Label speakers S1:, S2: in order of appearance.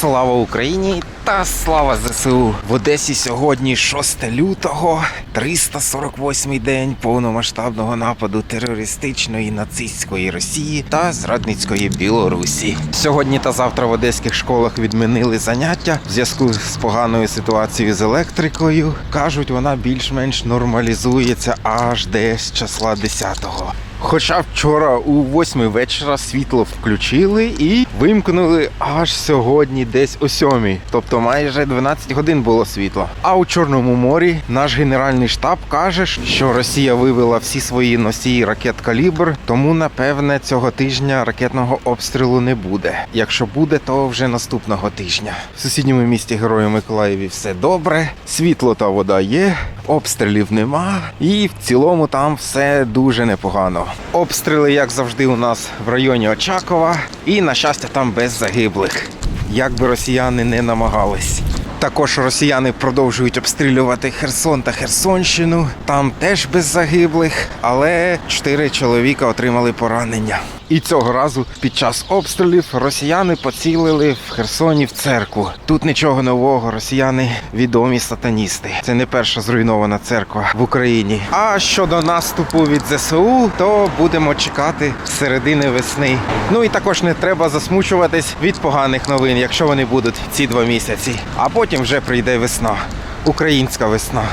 S1: Слава Україні та слава ЗСУ! В Одесі сьогодні 6 лютого, 348-й день повномасштабного нападу терористичної нацистської Росії та зрадницької Білорусі. Сьогодні та завтра в одеських школах відмінили заняття в зв'язку з поганою ситуацією з електрикою. Кажуть, вона більш-менш нормалізується аж десь числа 10-го. Хоча вчора у 8 вечора світло включили і вимкнули аж сьогодні десь о 7. Тобто майже 12 годин було світло. А у Чорному морі наш генеральний штаб каже, що Росія вивела всі свої носії ракет калібр, тому напевне цього тижня ракетного обстрілу не буде. Якщо буде, то вже наступного тижня. В сусідньому місті Герою Миколаєві все добре, світло та вода є, обстрілів нема, і в цілому там все дуже непогано. Обстріли, як завжди, у нас в районі Очакова, і на щастя, там без загиблих. Як би росіяни не намагались. Також росіяни продовжують обстрілювати Херсон та Херсонщину. Там теж без загиблих, але чотири чоловіка отримали поранення. І цього разу під час обстрілів росіяни поцілили в Херсоні в церкву. Тут нічого нового. Росіяни відомі сатаністи. Це не перша зруйнована церква в Україні. А щодо наступу від ЗСУ, то будемо чекати середини весни. Ну і також не треба засмучуватись від поганих новин, якщо вони будуть ці два місяці. А потім вже прийде весна. Українська весна.